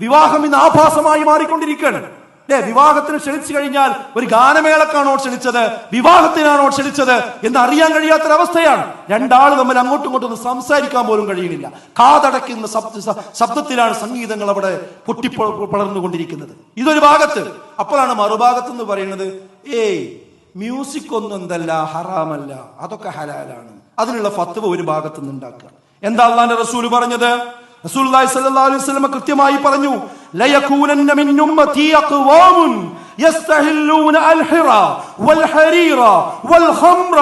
വിവാഹം ഇന്ന് ആഭാസമായി മാറിക്കൊണ്ടിരിക്കുകയാണ്. അല്ലേ വിവാഹത്തിന് ക്ഷണിച്ചു കഴിഞ്ഞാൽ ഒരു ഗാനമേളക്കാണോ ക്ഷണിച്ചത്? വിവാഹത്തിനാണോ ക്ഷണിച്ചത്? എന്ന് അറിയാൻ കഴിയാത്തൊരവസ്ഥയാണ്. രണ്ടാൾ തമ്മിൽ അങ്ങോട്ടും ഇങ്ങോട്ടും ഒന്ന് സംസാരിക്കാൻ പോലും കഴിയുന്നില്ല. കാതടയ്ക്കുന്ന ശബ്ദ ശബ്ദത്തിലാണ് സംഗീതങ്ങൾ അവിടെ പൊട്ടി പളർന്നുകൊണ്ടിരിക്കുന്നത് ഇതൊരു ഭാഗത്ത്. അപ്പോഴാണ് മറുഭാഗത്ത് എന്ന് പറയുന്നത് ഏയ് മ്യൂസിക് ഒന്നും എന്തല്ല ഹറാമല്ല. അതൊക്കെ ഹലാലാണ്. അതിനുള്ള ഫത്വ ഒരു ഭാഗത്ത് നിന്ന് ഉണ്ടാക്കുക എന്താ അള്ളാന്റെ റസൂൽ പറഞ്ഞത്? റസൂലുള്ളാഹി സ്വല്ലല്ലാഹു അലൈഹി വസല്ലം കൃത്യമായി പറഞ്ഞു ലയകൂനന്ന മിൻ ഉമ്മതി അഖ്വാമുൻ യസ്തഹില്ലൂന അൽഹിറ വൽഹരീറ വൽഖംറ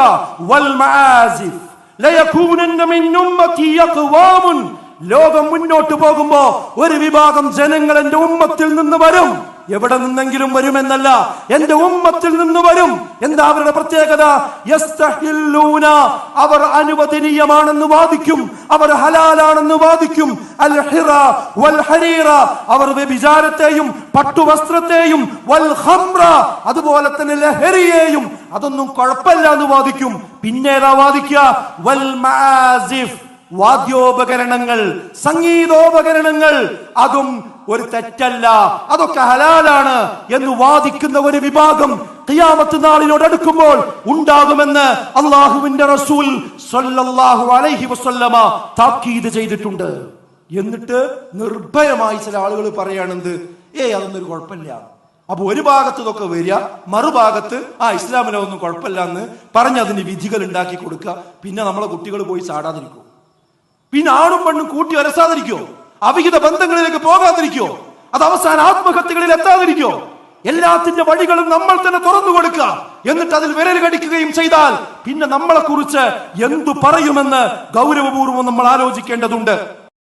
വൽമആസിഫ് ലയകൂനന്ന മിൻ ഉമ്മതി അഖ്വാമുൻ ലോകം മുന്നോട്ട് പോകുമ്പോ ഒരു വിഭാഗം ജനങ്ങൾ എന്റെ ഉമ്മത്തിൽ നിന്ന് വരും. എവിടെ നിന്നെങ്കിലും വരുമെന്നല്ല എന്റെ ഉമ്മത്തിൽ നിന്ന് വരും. എന്താ അവരുടെ പ്രത്യേകത? അവർ അനുവദനീയമാണെന്ന് വാദിക്കും. അവർ ഹലാലാണെന്ന് വാദിക്കും. അൽ ഹിറ വൽ ഹരീറ. അവർ വ്യഭിചാരത്തെയും പട്ടുവസ്ത്രത്തെയും വൽ ഹംറ അതുപോലെ തന്നെ ലഹരിയെയും. അതൊന്നും കുഴപ്പമില്ല എന്ന് വാദിക്കും. പിന്നേതാ വാദിക്കുക? വൽ മആസിഫ്. വാദ്യോപകരണങ്ങൾ സംഗീതോപകരണങ്ങൾ അതും ഒരു തെറ്റല്ല. അതൊക്കെ ഹലാലാണ് എന്ന് വാദിക്കുന്ന ഒരു വിഭാഗം ഖിയാമത്ത് നാളിനോട് അടുക്കുമ്പോൾ ഉണ്ടാകുമെന്ന് അള്ളാഹുവിന്റെ റസൂൽ സ്വല്ലല്ലാഹു അലൈഹി വസല്ലമ താക്കീത് ചെയ്തിട്ടുണ്ട്. എന്നിട്ട് നിർഭയമായി ചില ആളുകൾ പറയുകയാണെന്ത് ഏയ് അതൊന്നും ഒരു കുഴപ്പമില്ല. അപ്പൊ ഒരു ഭാഗത്ത് ഇതൊക്കെ വരിക മറുഭാഗത്ത് ആ ഇസ്ലാമിനൊന്നും കുഴപ്പമില്ല എന്ന് പറഞ്ഞ് അതിന് വിധികൾ ഉണ്ടാക്കി കൊടുക്കുക. പിന്നെ നമ്മളെ കുട്ടികൾ പോയി ചാടാതിരിക്കും. പിന്നെ ആണും പെണ്ണും കൂട്ടി വരസാതിരിക്കോ അവിഹിത ബന്ധങ്ങളിലേക്ക് പോകാതിരിക്കോ? അത് അവസാന ആത്മഹത്യകളിൽ എത്താതിരിക്കോ? എല്ലാത്തിന്റെ വഴികളും നമ്മൾ തന്നെ തുറന്നു കൊടുക്കുക എന്നിട്ട് അതിൽ വിരൽ കടിക്കുകയും ചെയ്താൽ പിന്നെ നമ്മളെ കുറിച്ച് എന്തു പറയുമെന്ന് ഗൗരവപൂർവം നമ്മൾ ആലോചിക്കേണ്ടതുണ്ട്.